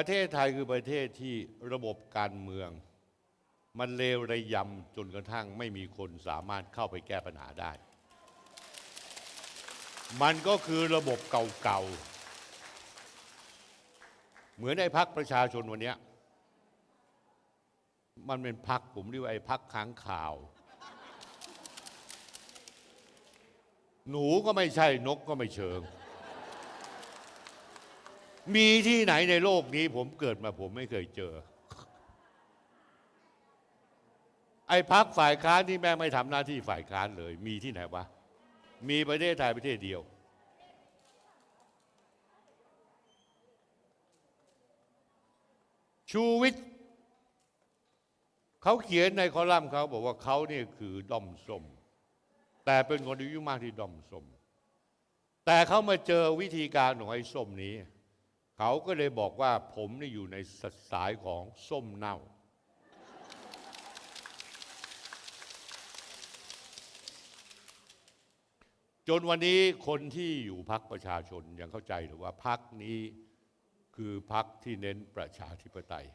ประเทศไทยคือประเทศที่ระบบการเมือง มันเลวระยำจนกระทั่งไม่มีคนสามารถเข้าไปแก้ปัญหาได้ มันก็คือระบบเก่าๆ เหมือนไอ้พักประชาชนวันนี้มันเป็นพักผมเรียกว่าไอ้พักค้างข่าว หนูก็ไม่ใช่นกก็ไม่เชิง มีที่ไหนในโลกนี้ผมเกิดมาผมไม่เคยเจอ ไอ้พักฝ่ายค้านที่แม่ไม่ทำหน้าที่ฝ่ายค้านเลย มีที่ไหนวะ มีประเทศไทยประเทศเดียว ชูวิทย์เขาเขียนในคอลัมน์เขาบอกว่าเขาเนี่ยคือด้อมส้มแต่เป็นคนอายุมากที่ด้อมส้มแต่เขามาเจอวิธีการของไอ้ส้มนี้ เขาก็เลยบอกว่าผมนี่อยู่ในสายของส้มเน่า จนวันนี้คนที่อยู่พักประชาชนยังเข้าใจหรือว่าพักนี้คือพักที่เน้นประชาธิปไตย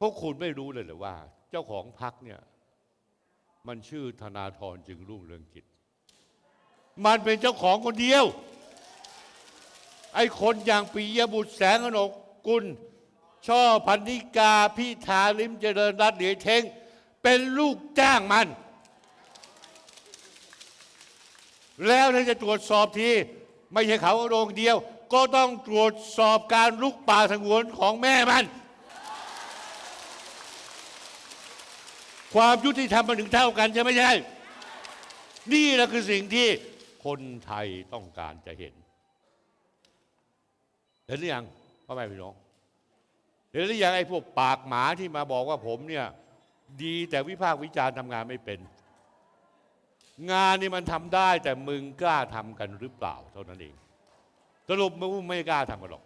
พวกคุณไม่รู้เลยเหรือว่า เจ้าของพักเนี่ยมันชื่อธนาธรจึงรุ่งเรืองกิจ มันเป็นเจ้าของคนเดียว ไอ้คนอย่างปิยบุตรแสงอนกกุล ช่อพันธิกาพิธาลิมเจริญรัตน์เหลียเทงเป็นลูกจ้างมัน แล้วถ้าจะตรวจสอบที ไม่ใช่เขาโรงเดียว ก็ต้องตรวจสอบการลุกป่าสงวนของแม่มัน ความยุติธรรมมันถึงเท่ากันใช่ไหมใช่ นี่แหละคือสิ่งที่คนไทยต้องการจะเห็น เห็นหรือยังพ่อแม่พี่น้องเห็นหรือยังไอ้พวกปากหมาที่มาบอกว่าผมเนี่ยดีแต่วิพากษ์วิจารณ์ทำงานไม่เป็น งานนี่มันทำได้แต่มึงกล้าทำกันหรือเปล่าเท่านั้นเองสรุปมึงไม่กล้าทำกันหรอก